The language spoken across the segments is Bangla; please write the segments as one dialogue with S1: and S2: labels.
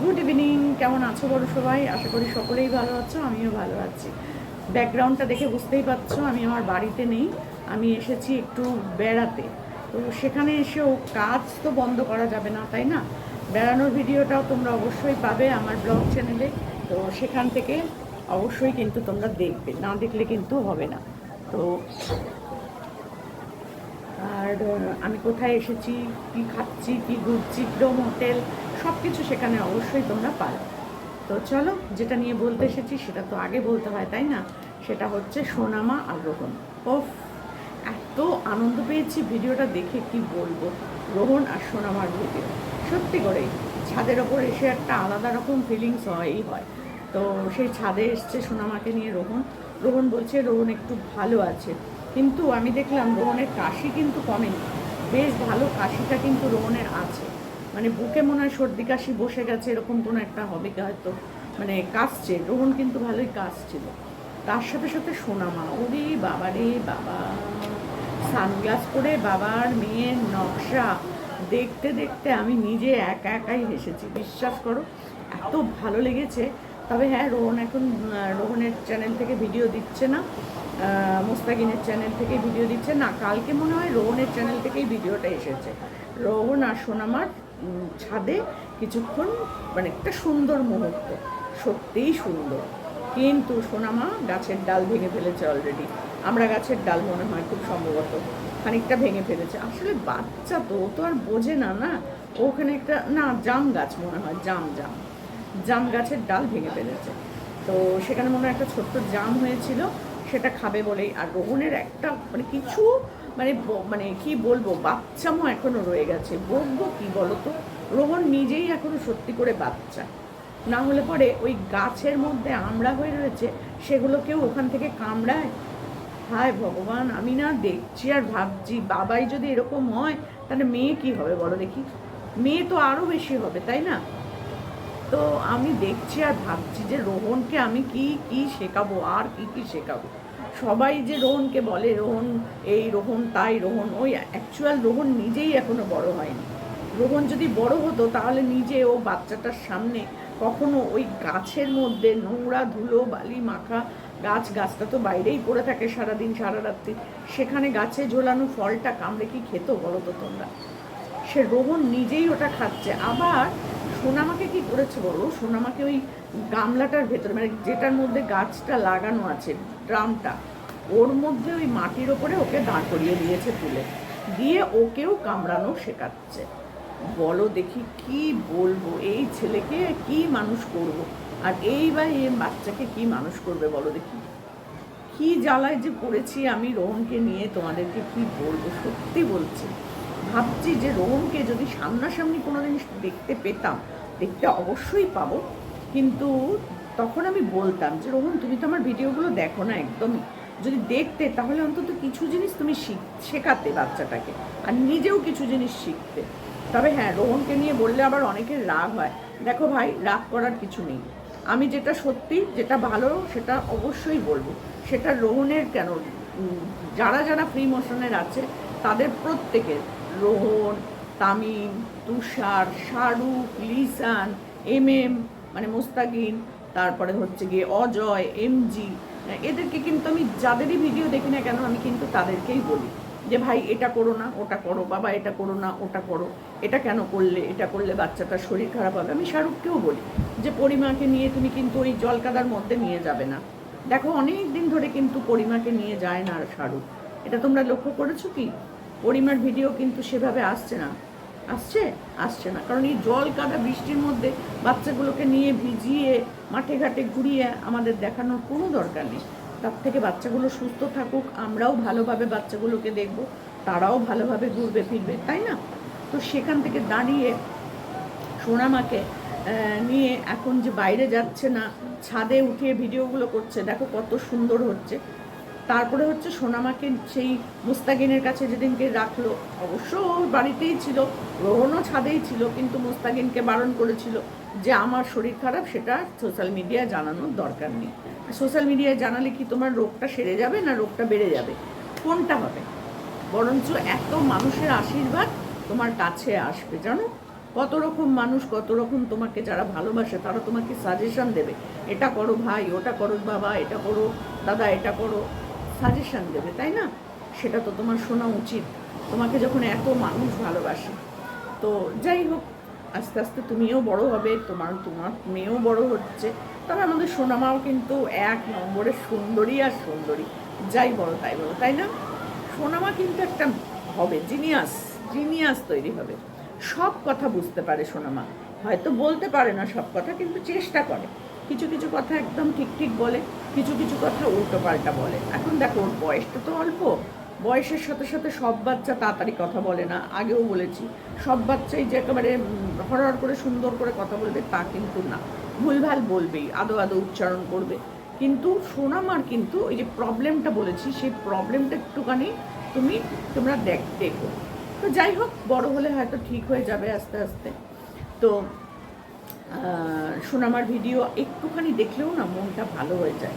S1: গুড ইভিনিং, কেমন আছো বলো সবাই? আশা করি সকলেই ভালো আছো, আমিও ভালো আছি। ব্যাকগ্রাউন্ডটা দেখে বুঝতেই পারছ, আমি আমার বাড়িতে নেই, আমি এসেছি একটু বেড়াতে। তো সেখানে এসেও কাজ তো বন্ধ করা যাবে না, তাই না? বেড়ানোর ভিডিওটাও তোমরা অবশ্যই পাবে আমার ব্লগ চ্যানেলে, তো সেখান থেকে অবশ্যই কিন্তু তোমরা দেখবে, না দেখলে কিন্তু হবে না। তো আর আমি কোথায় এসেছি, কি খাচ্ছি, কি ঘুরছি, কিরম হোটেল সব কিছু সেখানে অবশ্যই তোমরা পাবে তো চলো, যেটা নিয়ে বলতে এসেছি সেটা তো আগে বলতে হয়, তাই না? সেটা হচ্ছে সোনামা আর ওফ, এত আনন্দ পেয়েছি ভিডিওটা দেখে, কি বলব? রোহন আর সোনামার ভিডিও। সত্যি করে ছাদের ওপর এসে একটা আলাদা রকম ফিলিংস হয়ই হয়। তো সেই ছাদে এসছে সোনামাকে নিয়ে রোহন। রোহন বলছে, রোহন একটু ভালো আছে। কিন্তু আমি দেখলাম রোহনের কাশি কিন্তু কমেনি। বেশ ভালো কাশিটা কিন্তু রোহনের আছে। মানে বুকে মনে হয় সর্দি কাশি বসে গেছে, এরকম কোনো একটা হবে হয়তো মানে কাশছে, রোহন কিন্তু ভালোই কাশছিল। তার সাথে সাথে সোনামা ওরে বাবা রে বাবা। সানগ্লাস পরে বাবার মেয়ের নকশা। দেখতে দেখতে আমি নিজে একা একাই হেসেছি, বিশ্বাস করো, এত ভালো লেগেছে। তবে হ্যাঁ রোহন এখন রোহনের চ্যানেল থেকে ভিডিও দিচ্ছে না মোস্তাকিনের চ্যানেল থেকে ভিডিও দিচ্ছে না, কালকে মনে হয় রোহনের চ্যানেল থেকেই ভিডিওটা এসেছে। রোহন আর সোনামার ছাদে কিছুক্ষণ মানে একটা সুন্দর মুহূর্ত, সত্যিই সুন্দর। কিন্তু সোনামা গাছের ডাল ভেঙে ফেলেছে অলরেডি আমরা গাছের ডাল মনে হয় খুব সম্ভবত খানিকটা ভেঙে ফেলেছে। আসলে বাচ্চা তো তো আর বোঝে না না? ওখানে একটা, না, জাম গাছ মনে হয়, জাম জাম। জাম গাছের ডাল ভেঙে ফেলেছে। তো সেখানে মনে হয় একটা ছোট্ট জাম হয়েছিল, সেটা খাবে বলেই। আর রোহনের একটা মানে কিছু মানে মানে কি বলব, বাচ্চামো এখনও রয়ে গেছে। বলব কি বলো তো রোহন নিজেই এখনও সত্যি করে বাচ্চা। না হলে পরে ওই গাছের মধ্যে আমড়া হয়ে রয়েছে, সেগুলোকেও ওখান থেকে কামড়ায়। হায় ভগবান, আমি না দেখছি আর ভাবছি, বাবাই যদি এরকম হয়, তাহলে মেয়ে কি হবে বলো দেখি? মেয়ে তো আরও বেশি হবে, তাই না? তো আমি দেখছি আর ভাবছি যে রোহনকে আমি কি কি শেখাবো, আর কি কি শেখাবো? সবাই যে রোহনকে বলে, রোহন এই, রোহন তাই, রোহন ওই অ্যাকচুয়াল রোহন নিজেই এখনও বড় হয়নি। রোহন যদি বড় হতো, তাহলে নিজে ও বাচ্চাটার সামনে কখনো ওই গাছের মধ্যে নোংরা ধুলো, বালি মাখা গাছ, গাছটা তো বাইরেই পড়ে থাকে সারাদিন, সারা রাত্রি, সেখানে গাছে ঝোলানো ফলটা কামড়ে কি খেতো বলো তো তোমরা? সে রোহন নিজেই ওটা খাচ্ছে। আবার সোনামাকে কি করেছে বলো? সোনামাকে ওই গামলাটার ভেতরে মানে যেটার মধ্যে গাছটা লাগানো আছে, ড্রামটা, ওর মধ্যে ওই মাটির ওপরে ওকে দাঁড় করিয়ে দিয়েছে তুলে। দিয়ে ওকেও কামড়ানো শেখাচ্ছে। বলো দেখি কি বলব? এই ছেলেকে কি মানুষ করব? আর এই বা এই বাচ্চাকে কি মানুষ করবে বলো দেখি? কি জ্বালায় যে পড়েছি আমি? রোহনকে নিয়ে তোমাদেরকে কি বলব? সত্যি বলছি। ভাবছি যে রোহনকে যদি সামনাসামনি কোনো জিনিস দেখতে পেতাম, দেখতে অবশ্যই পাবো। কিন্তু তখন আমি বলতাম যে, রোহন, তুমি তো আমার ভিডিওগুলো দেখো না একদমই যদি দেখতে, তাহলে অন্তত কিছু জিনিস তুমি শিখ- শেখাতে বাচ্চাটাকে। আর নিজেও কিছু জিনিস শিখতে। তবে হ্যাঁ রোহনকে নিয়ে বললে আবার অনেকের রাগ হয়। দেখো ভাই, রাগ করার কিছু নেই। আমি যেটা সত্যি, যেটা ভালো, সেটা অবশ্যই বলব। সেটা রোহনের কেন যারা যারা ফ্রি মোশনের আছে, তাদের প্রত্যেকের। রোহন, তামিম, তুষার, শাহরুখ, লিসান এম এম মানে মোস্তাকিন তারপরে হচ্ছে গিয়ে অজয়, এমজি। এদেরকে কিন্তু আমি যাদেরই ভিডিও দেখি না কেন, আমি কিন্তু তাদেরকেই বলি যে, ভাই, এটা করো না, ওটা করো, বাবা, এটা করো না, ওটা করো। এটা কেন করলে? এটা করলে বাচ্চাটার শরীর খারাপ হবে? আমি শাহরুখকেও বলি যে, পরিমাকে নিয়ে তুমি কিন্তু ওই জলকাদার মধ্যে নিয়ে যাবে না। দেখো, অনেক দিন ধরে কিন্তু পরিমাকে নিয়ে যায় না আর শাহরুখ। এটা তোমরা লক্ষ্য করেছ কি? পরিমার ভিডিও কিন্তু সেভাবে আসছে না। আসছে? আসছে না। কারণ এই জল কাদা বৃষ্টির মধ্যে বাচ্চাগুলোকে নিয়ে ভিজিয়ে, মাঠে ঘাটে ঘুরিয়ে আমাদের দেখানোর কোনো দরকার নেই। তার থেকে বাচ্চাগুলো সুস্থ থাকুক, আমরাও ভালোভাবে বাচ্চাগুলোকে দেখব, তারাও ভালোভাবে ঘুরবে, ফিরবে, তাই না? তো সেখান থেকে দাঁড়িয়ে সোনামাকে নিয়ে এখন যে বাইরে যাচ্ছে না, ছাদে উঠিয়ে ভিডিওগুলো করছে, দেখো কত সুন্দর হচ্ছে। তারপরে হচ্ছে সোনামাকে সেই মুস্তাকিনের কাছে যেদিনকে রাখল, অবশ্য বাড়িতেই ছিল, রোহনও ছাদেই ছিল, কিন্তু মুস্তাকিনকে বারণ করেছিল যে আমার শরীর খারাপ, সেটা সোশ্যাল মিডিয়ায় জানানোর দরকার নেই। সোশ্যাল মিডিয়ায় জানালে কি তোমার রোগটা সেরে যাবে না রোগটা বেড়ে যাবে? কোনটা হবে? বরঞ্চ এত মানুষের আশীর্বাদ তোমার কাছে আসবে, জানো? কত রকম মানুষ, কত রকম তোমাকে যারা ভালোবাসে, তারা তোমাকে সাজেশন দেবে। এটা করো ভাই, ওটা করো বাবা, এটা করো দাদা, এটা করো। সাজেশন দেবে, তাই না? সেটা তো তোমার শোনা উচিত। তোমাকে যখন এত মানুষ ভালোবাসে, তো যাই হোক, আস্তে আস্তে তুমিও বড় হবে, তোমার তোমার মেয়েও বড় হচ্ছে। তবে আমাদের সোনামাও কিন্তু এক নম্বরে সুন্দরী আর সুন্দরী। যাই বলো, তাই বলো, তাই না? সোনামা কিন্তু একটা হবে, জিনিয়াস জিনিয়াস তৈরি হবে। সব কথা বুঝতে পারে সোনামা। হয়তো বলতে পারে না সব কথা, কিন্তু চেষ্টা করে। কিছু কিছু কথা একদম ঠিক ঠিক বলে, কিছু কিছু কথা উল্টো পাল্টা বলে। এখন দেখো, ওর বয়সটা তো অল্প। বয়সের সাথে সাথে সব বাচ্চা তাড়াতাড়ি কথা বলে না, আগেও বলেছি। সব বাচ্চাই যে একেবারে হরহর করে, সুন্দর করে কথা বলবে তা কিন্তু না। ভুলভাল বলবেই, আদো আদো উচ্চারণ করবে। কিন্তু সোনামার কিন্তু ওই যে প্রবলেমটা বলেছি, সেই প্রবলেমটা একটুখানি তুমি তোমরা দেখ, দেখো। তো যাই হোক, বড় হলে হয়তো ঠিক হয়ে যাবে আস্তে আস্তে। তো সোনামার ভিডিও একটুখানি দেখলেও না মনটা ভালো হয়ে যায়।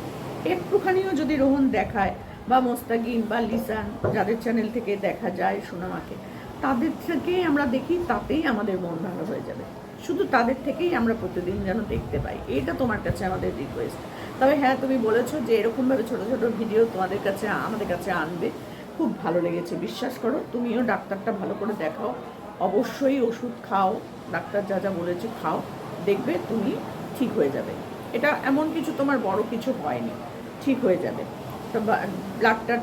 S1: একটুখানিও যদি রোহন দেখায় বা মোস্তাকিম বা লিসান, যাদের চ্যানেল থেকে দেখা যায় সোনামাকে, তাদের থেকেই আমরা দেখি, তাতেই আমাদের মন ভালো হয়ে যাবে। শুধু তাদের থেকেই আমরা প্রতিদিন যেন দেখতে পাই। এটা তোমার কাছে আমাদের রিকোয়েস্ট তবে হ্যাঁ তুমি বলেছ যে এরকমভাবে ছোট ছোট ভিডিও তোমাদের কাছে, আমাদের কাছে আনবে। খুব ভালো লেগেছে, বিশ্বাস করো, তুমিও ডাক্তারটা ভালো করে দেখাও। অবশ্যই ওষুধ খাও, ডাক্তার যা যা বলেছে খাও। দেখবে তুমি ঠিক হয়ে যাবে। এটা এমন কিছু তোমার বড় কিছু হয়নি, ঠিক হয়ে যাবে। ব্লাডটা,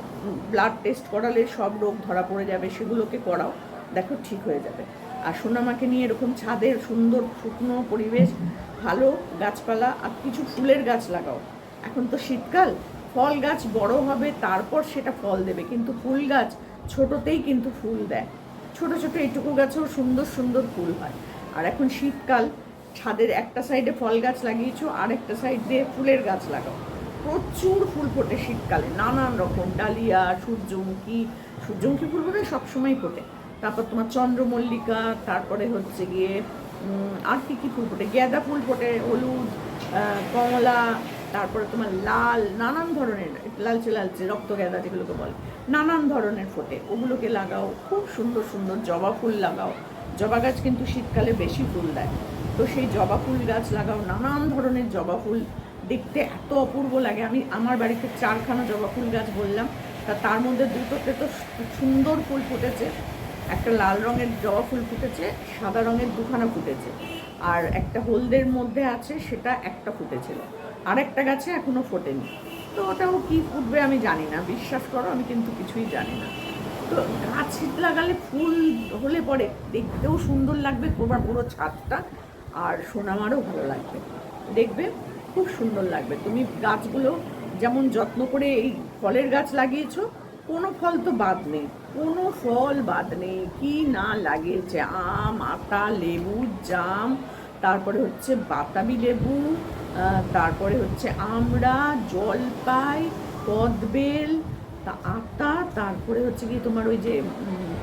S1: ব্লাড টেস্ট করালে সব রোগ ধরা পড়ে যাবে, সেগুলোকে করাও, দেখো ঠিক হয়ে যাবে। আর সোনামাকে নিয়ে এরকম ছাদের সুন্দর শুকনো পরিবেশ, ভালো গাছপালা আর কিছু ফুলের গাছ লাগাও। এখন তো শীতকাল, ফল গাছ বড় হবে, তারপর সেটা ফল দেবে। কিন্তু ফুল গাছ ছোটতেই কিন্তু ফুল দেয়। ছোট ছোট এইটুকু গাছেও সুন্দর সুন্দর ফুল হয়। আর এখন শীতকাল ছাদের একটা সাইডে ফল গাছ লাগিয়েছো আর একটা সাইড ফুলের গাছ লাগাও। প্রচুর ফুল ফোটে শীতকালে, নানান রকম, ডালিয়া, সূর্যমুখী সূর্যমুখী ফুল ফোটে সবসময় ফোটে। তারপর তোমার চন্দ্রমল্লিকা, তারপরে হচ্ছে গিয়ে আর কী কী ফুল ফোটে? গ্যাদা ফুল ফোটে, হলুদ কমলা, তারপরে তোমার লাল, নানান ধরনের, লালচে লালচে, রক্ত গ্যাদা যেগুলোকে বলে, নানান ধরনের ফোটে। ওগুলোকে লাগাও, খুব সুন্দর সুন্দর জবা ফুল লাগাও। জবা গাছ কিন্তু শীতকালে বেশি ফুল দেয়। তো সেই জবা ফুল গাছ লাগাও, নানান ধরনের জবা ফুল দেখতে এত অপূর্ব লাগে। আমি আমার বাড়িতে চারখানা জবা ফুল গাছ বললাম, তা তার মধ্যে দুটোতে তো সুন্দর ফুল ফুটেছে। একটা লাল রঙের জবা ফুল ফুটেছে, সাদা রঙের দুখানা ফুটেছে। আর একটা হলদের মধ্যে আছে, সেটা একটা ফুটেছিল। আর একটা গাছে এখনও ফোটেনি। তো ওটাও কি ফুটবে আমি জানি না, বিশ্বাস করো, আমি কিন্তু কিছুই জানি না। তো গাছ লাগালে ফুল হলে পরে দেখতেও সুন্দর লাগবে পুরো ছাদটা আর সোনামারও ভালো লাগবে। দেখবে খুব সুন্দর লাগবে। তুমি গাছগুলো যেমন যত্ন করে এই ফলের গাছ লাগিয়েছো, কোনো ফল তো বাদ নেই। কোনো ফল বাদ নেই। কি না লাগিয়েছে? আম, আতা, লেবু, জাম, তারপরে হচ্ছে বাতাবি লেবু তারপরে হচ্ছে আমড়া জলপাই কদবেল তা আতা, তারপরে হচ্ছে কি তোমার ওই যে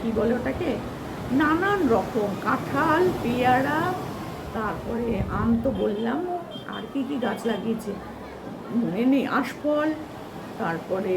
S1: কি বলে ওটাকে? নানান রকম, কাঁঠাল, পেয়ারা তারপরে আম তো বললাম, আর কি কি গাছ লাগিয়েছে? মনে নেই, আশফল, তারপরে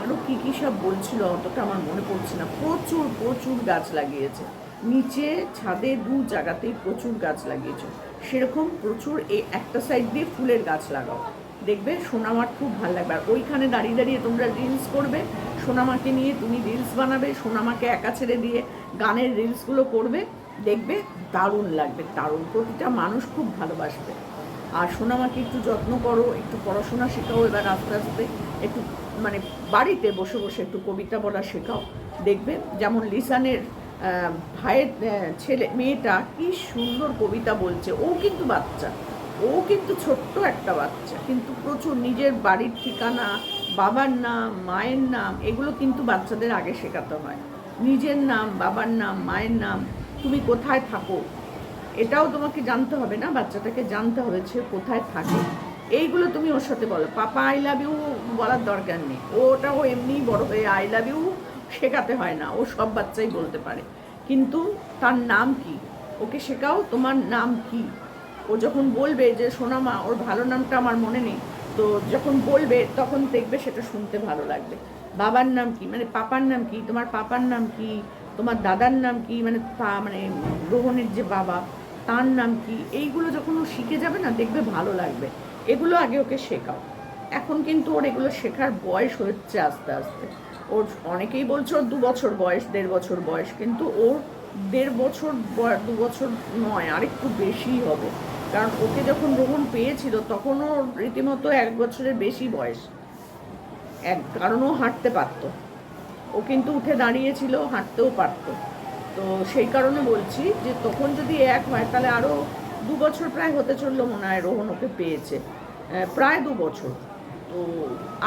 S1: আরও কি কি সব বলছিল অতটা আমার মনে পড়ছে না। প্রচুর প্রচুর গাছ লাগিয়েছে। নিচে ছাদে দু জায়গাতেই প্রচুর গাছ লাগিয়েছে। সেরকম প্রচুর এই একটা সাইড দিয়ে ফুলের গাছ লাগাও। দেখবে সোনামার খুব ভালো লাগবে। আর ওইখানে দাঁড়িয়ে দাঁড়িয়ে তোমরা রিলস করবে, সোনামাকে নিয়ে তুমি রিলস বানাবে, সোনামাকে একা ছেড়ে দিয়ে গানের রিলসগুলো করবে। দেখবে দারুণ লাগবে, দারুণ। প্রতিটা মানুষ খুব ভালোবাসবে। আর সোনামাকে একটু যত্ন করো, একটু পড়াশোনা শেখাও, এবার আস্তে আস্তে একটু মানে বাড়িতে বসে বসে একটু কবিতা বলা শেখাও। দেখবে যেমন লিসানের ভাইয়ের ছেলে, মেয়েটা কি সুন্দর কবিতা বলছে। ও কিন্তু বাচ্চা। ও কিন্তু ছোট্ট একটা বাচ্চা। কিন্তু প্রচুর নিজের বাড়ির ঠিকানা, বাবার নাম, মায়ের নাম, এগুলো কিন্তু বাচ্চাদের আগে শেখাতে হয়। নিজের নাম, বাবার নাম, মায়ের নাম তুমি কোথায় থাকো? এটাও তোমাকে জানতে হবে না? বাচ্চাটাকে জানতে হবে সে কোথায় থাকে। এইগুলো তুমি ওর সাথে বলো। পাপা আই লাভ ইউ বলার দরকার নেই। ওটা ও এমনিই বড় হয়ে আই লাভ ইউ শেখাতে হয় না। ও সব বাচ্চাই বলতে পারে। কিন্তু তার নাম কি? ওকে শেখাও তোমার নাম কি? ও যখন বলবে যে সোনামা ওর ভালো নামটা আমার মনে নেই। তো যখন বলবে, তখন দেখবে সেটা শুনতে ভালো লাগবে। বাবার নাম কি? মানে পাপার নাম কি? তোমার পাপার নাম কি? তোমার দাদার নাম কি? মানে তা- মানে রোহনের যে বাবা, তার নাম কি? এইগুলো যখন ও শিখে যাবে না, দেখবে ভালো লাগবে। এগুলো আগে ওকে শেখাও। এখন কিন্তু ওর এগুলো শেখার বয়স হচ্ছে আস্তে আস্তে। ওর অনেকেই বলছে ওর দু বছর বয়স, দেড় বছর বয়স, কিন্তু ওর দেড় বছর দু বছর নয়, আরেকটু বেশিই হবে। কারণ ওকে যখন রোহন পেয়েছিল তখন ওর রীতিমতো এক বছরের বেশি বয়স। এক, কারণ ও হাঁটতে পারতো। ও কিন্তু উঠে দাঁড়িয়েছিল, হাঁটতেও পারতো। তো সেই কারণে বলছি যে তখন যদি এক হয়, তাহলে আরও দু বছর প্রায় হতে চলল মনে হয় রোহন ওকে পেয়েছে। প্রায় দু বছর। তো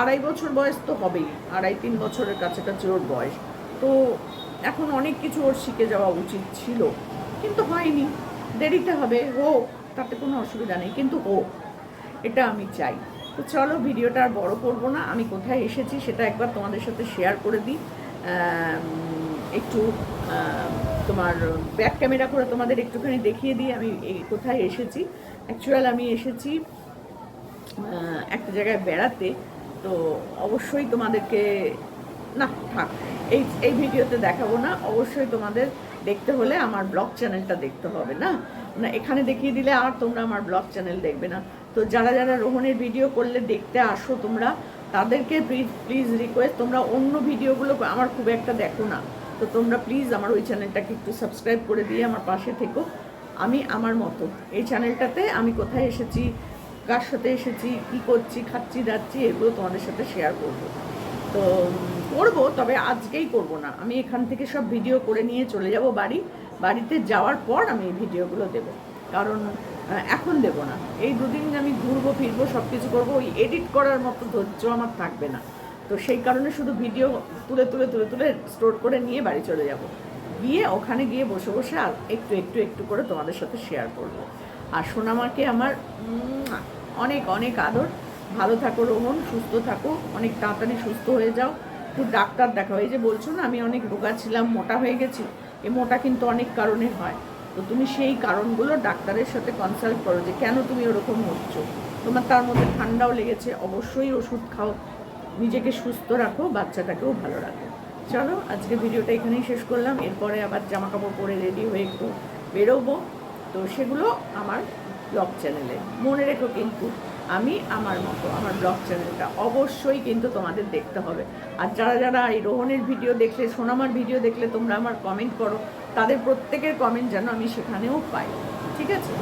S1: আড়াই বছর বয়স তো হবেই, আড়াই তিন বছরের কাছাকাছি ওর বয়স। তো এখন অনেক কিছু ওর শিখে যাওয়া উচিত ছিল, কিন্তু হয়নি। দেরিতে হবে, হোক, তাতে কোনো অসুবিধা নেই, কিন্তু হোক, এটা আমি চাই। তো চলো ভিডিওটা আর বড়ো করব না। আমি কোথায় এসেছি সেটা একবার তোমাদের সাথে শেয়ার করে দিই। একটু তোমার ব্যাক ক্যামেরা করে তোমাদের একটুখানি দেখিয়ে দিই আমি কোথায় এসেছি। অ্যাকচুয়াল আমি এসেছি একটা জায়গায় বেড়াতে। তো অবশ্যই তোমাদেরকে, না, থাক, এই এই ভিডিওতে দেখাবো না। অবশ্যই তোমাদের দেখতে হলে আমার ব্লগ চ্যানেলটা দেখতে হবে না? না, এখানে দেখিয়ে দিলে আর তোমরা আমার ব্লগ চ্যানেল দেখবে না। তো যারা যারা রোহনের ভিডিও করলে দেখতে আসো তোমরা, তাদেরকে প্লিজ প্লিজ রিকোয়েস্ট তোমরা অন্য ভিডিওগুলো আমার খুব একটা দেখো না। তো তোমরা প্লিজ আমার ওই চ্যানেলটাকে একটু সাবস্ক্রাইব করে দিয়ে আমার পাশে থেকো। আমি আমার মতো। এই চ্যানেলটাতে আমি কোথায় এসেছি, কার সাথে এসেছি, কি করছি, খাচ্ছি যাচ্ছি এগুলো তোমাদের সাথে শেয়ার করব। তো করব, তবে আজকেই করব না। আমি এখান থেকে সব ভিডিও করে নিয়ে চলে যাব বাড়ি। বাড়িতে যাওয়ার পর আমি এই ভিডিওগুলো দেব। কারণ এখন দেব না। এই দুদিন আমি ঘুরবো, ফিরবো সব কিছু করব, ওই এডিট করার মতো ধৈর্য আমার থাকবে না। তো সেই কারণে শুধু ভিডিও তুলে তুলে তুলে তুলে স্টোর করে নিয়ে বাড়ি চলে যাব। গিয়ে ওখানে গিয়ে বসে বসে আর একটু একটু একটু করে তোমাদের সাথে শেয়ার করব। আর সোনামাকে আমার অনেক অনেক আদর। ভালো থাকো রোহন, সুস্থ থাকো, অনেক তাড়াতাড়ি সুস্থ হয়ে যাও। একটু ডাক্তার দেখা এই যে বলছো না আমি অনেক রোগা ছিলাম, মোটা হয়ে গেছি। এ মোটা কিন্তু অনেক কারণে হয়। তো তুমি সেই কারণগুলো ডাক্তারের সাথে কনসাল্ট করো যে কেন তুমি ওরকম হচ্ছ। তোমার তার মধ্যে ঠান্ডাও লেগেছে, অবশ্যই ওষুধ খাও। নিজেকে সুস্থ রাখো, বাচ্চাটাকেও ভালো রাখো। চলো, আজকে ভিডিওটা এখানেই শেষ করলাম। এরপরে আবার জামা কাপড় পরে রেডি হয়ে একটু বেরোবো। তো সেগুলো আমার ব্লগ চ্যানেলে মনে রেখো কিন্তু, আমি আমার মতো আমার ব্লগ চ্যানেলটা অবশ্যই কিন্তু তোমাদের দেখতে হবে। আর যারা যারা এই রোহনের ভিডিও দেখলে, সোনামার ভিডিও দেখলে তোমরা আমার কমেন্ট করো। তাদের প্রত্যেকের কমেন্ট যেন আমি সেখানেও পাই। ঠিক আছে?